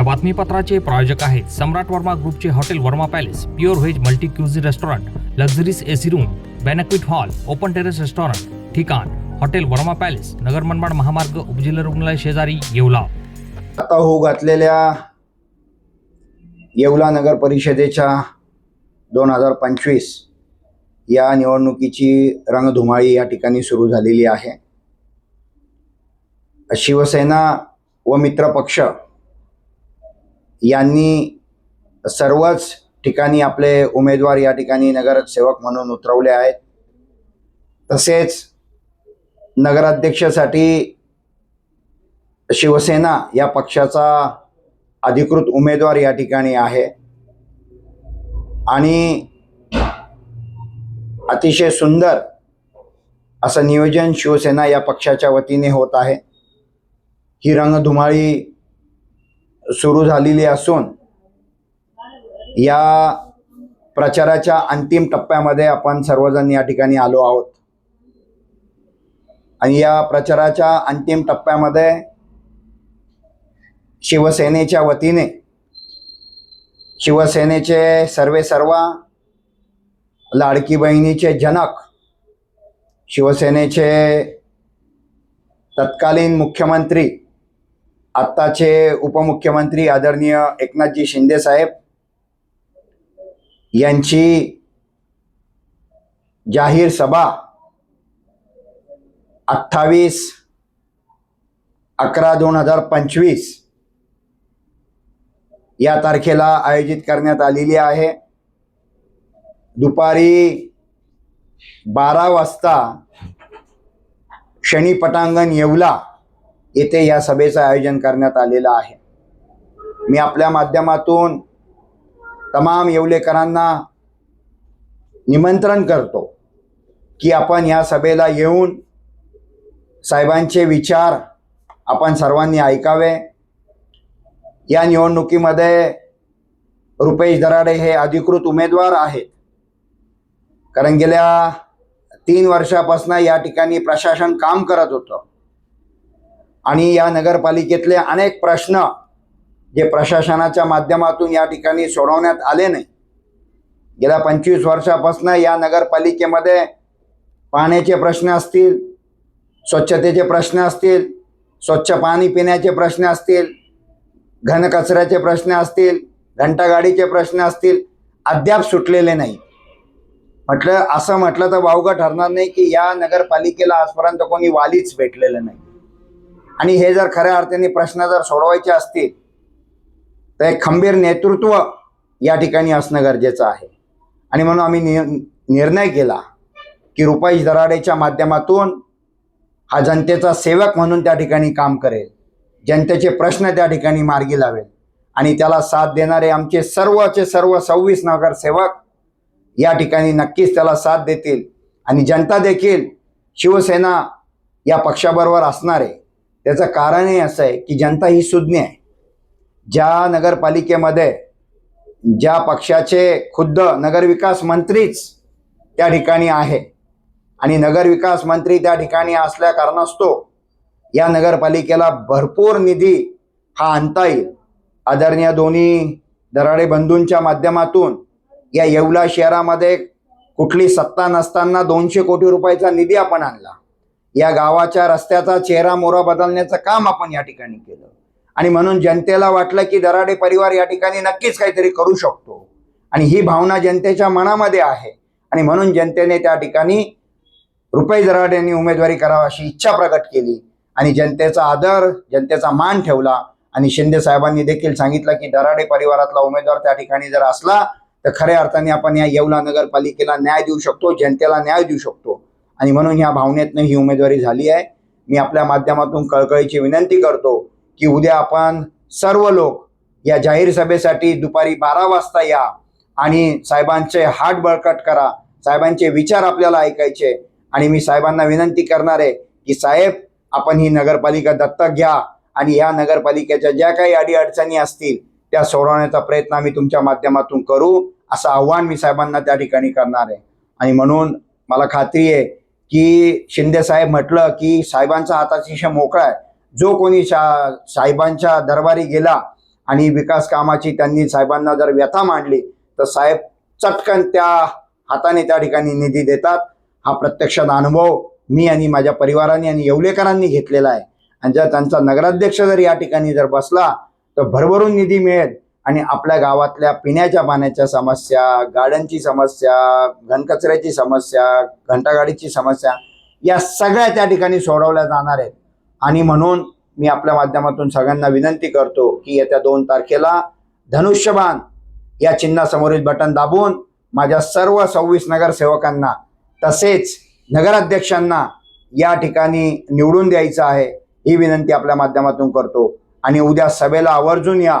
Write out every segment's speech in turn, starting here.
या बातमीपत्राचे प्रायोजक आहेत सम्राट वर्मा ग्रुपचे hotel Verma palace pure veg multi cuisine restaurant luxuries AC room banquet hall open terrace restaurant ठिकाण हॉटेल वर्मा पॅलेस नगर मनमाड महामार्ग उपजिल्हा रुग्णालय शेजारी येवला. आता होऊ घातलेल्या येवला नगर परिषदेच्या दोन हजार पंचवीस या निवडणुकीची रंगधुमाळी या ठिकाणी सुरू झालेली आहे. शिवसेना व मित्रपक्ष यांनी सर्वच ठिकाणी आपले उमेदवार या ठिकाणी नगरसेवक म्हणून उतरवले आहेत. तसेच नगराध्यक्षासाठी शिवसेना या पक्षाचा अधिकृत उमेदवार या ठिकाणी आहे. आणि अतिशय सुंदर असं नियोजन शिवसेना या पक्षाच्या वतीने होत आहे. ही रंगधुमाळी सुरू झालेली असून या प्रचाराच्या अंतिम टप्प्यामध्ये आपण सर्वजण या ठिकाणी आलो आहोत. आणि या प्रचाराच्या अंतिम टप्प्यामध्ये शिवसेनेच्या वतीने शिवसेनेचे सर्वे सर्वा लाडकी बहिणीचे जनक शिवसेनेचे तत्कालीन मुख्यमंत्री आत्ताचे उपमुख्यमंत्री आदरणीय एकनाथजी शिंदे साहेब यांची जाहीर सभा अठ्ठावीस अकरा दोन हजार पंचवीस या तारखेला आयोजित करण्यात आलेली आहे. दुपारी बारा वाजता शनी पटांगण येवला येथे या सभेचं आयोजन करण्यात आलेलं आहे. मी आपल्या माध्यमातून तमाम येवलेकरांना निमंत्रण करतो की आपण या सभेला येऊन साहेबांचे विचार आपण सर्वांनी ऐकावे. या निवडणुकीमध्ये रुपेश दराडे हे अधिकृत उमेदवार आहेत. कारण गेल्या तीन वर्षापासून या ठिकाणी प्रशासन काम करत होतं. आणि या नगरपालिकेतले अनेक प्रश्न जे प्रशासनाच्या माध्यमातून या ठिकाणी सोडवण्यात आले नाही. गेल्या पंचवीस वर्षापासून या नगरपालिकेमध्ये पाण्याचे प्रश्न असतील स्वच्छतेचे प्रश्न असतील स्वच्छ पाणी पिण्याचे प्रश्न असतील घनकचऱ्याचे प्रश्न असतील घंटागाडीचे प्रश्न असतील अद्याप सुटलेले नाही. म्हटलं असं म्हटलं तर वावगं ठरणार नाही की या नगरपालिकेला आजपर्यंत कोणी वालीच भेटलेलं नाही. आणि हे जर खऱ्या अर्थाने प्रश्न जर सोडवायचे असतील तर एक खंबीर नेतृत्व या ठिकाणी असणं गरजेचं आहे. आणि म्हणून आम्ही नि निर्णय केला की रुपाईश दराडेच्या माध्यमातून हा जनतेचा सेवक म्हणून त्या ठिकाणी काम करेल. जनतेचे प्रश्न त्या ठिकाणी मार्गी लावेल. आणि त्याला साथ देणारे आमचे सर्वचे सर्व सव्वीस नगरसेवक या ठिकाणी नक्कीच त्याला साथ देतील. आणि जनता देखील शिवसेना या पक्षाबरोबर असणारे त्याचं कारणही असं आहे की जनता ही सुज्ञ आहे. ज्या नगरपालिकेमध्ये ज्या पक्षाचे खुद्द नगरविकास मंत्रीच त्या ठिकाणी आहे आणि नगरविकास मंत्री त्या ठिकाणी असल्या कारणास्तव या नगरपालिकेला भरपूर निधी हा आणता येईल. आदरणीय दोन्ही दराडे बंधूंच्या माध्यमातून या येवला शहरामध्ये कुठली सत्ता नसताना दोनशे कोटी रुपयाचा निधी आपण आणला. या गावाच्या रस्त्याचा चेहरा मोरा बदलण्याचं काम आपण या ठिकाणी केलं. आणि म्हणून जनतेला वाटलं की दराडे परिवार या ठिकाणी नक्कीच काहीतरी करू शकतो. आणि ही भावना जनतेच्या मनामध्ये आहे. आणि म्हणून जनतेने त्या ठिकाणी रुपये दराड यांनी उमेदवारी करावी अशी इच्छा प्रकट केली. आणि जनतेचा आदर जनतेचा मान ठेवला. आणि शिंदे साहेबांनी देखील सांगितलं की दराडे परिवारातला उमेदवार त्या ठिकाणी जर असला तर खऱ्या अर्थाने आपण या येवला नगरपालिकेला न्याय देऊ शकतो जनतेला न्याय देऊ शकतो. आणि म्हणून ह्या भावनेतनं ही उमेदवारी झाली आहे. मी आपल्या माध्यमातून कळकळीची विनंती करतो की उद्या आपण सर्व लोक या जाहीर सभेसाठी दुपारी बारा वाजता या आणि साहेबांचे हात बळकट करा. साहेबांचे विचार आपल्याला ऐकायचे. आणि मी साहेबांना विनंती करणार आहे की साहेब आपण ही नगरपालिका दत्तक घ्या आणि या नगरपालिकेच्या ज्या काही अडीअडचणी असतील त्या सोडवण्याचा प्रयत्न आम्ही तुमच्या माध्यमातून करू असं आव्हान मी साहेबांना त्या ठिकाणी करणार आहे. आणि म्हणून मला खात्री आहे की शिंदे साहेब म्हटलं की साहेबांचा हाताची अतिशय मोकळा आहे. जो कोणी शा साहेबांच्या दरबारी गेला आणि विकास कामाची त्यांनी साहेबांना जर व्यथा मांडली तर साहेब चटकन त्या हाताने त्या ठिकाणी निधी देतात. हा प्रत्यक्षात अनुभव मी आणि माझ्या परिवाराने आणि येवलेकरांनी घेतलेला आहे. आणि जर त्यांचा नगराध्यक्ष जर या ठिकाणी जर बसला तर भरभरून निधी मिळेल. आणि आपल्या गावातल्या पिण्याच्या पाण्याच्या समस्या गाड्यांची समस्या घनकचऱ्याची समस्या घंटागाडीची समस्या या सगळ्या त्या ठिकाणी सोडवल्या जाणार आहेत. आणि म्हणून मी आपल्या माध्यमातून सगळ्यांना विनंती करतो की येत्या दोन तारखेला धनुष्यबाण या चिन्हासमोरील बटन दाबून माझ्या सर्व सव्वीस नगरसेवकांना तसेच नगराध्यक्षांना या ठिकाणी निवडून द्यायचं आहे ही विनंती आपल्या माध्यमातून करतो. आणि उद्या सभेला आवर्जून या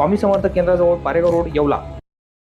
स्वामी समर्थ केंद्राजवळ पारेगाव रोड येवला.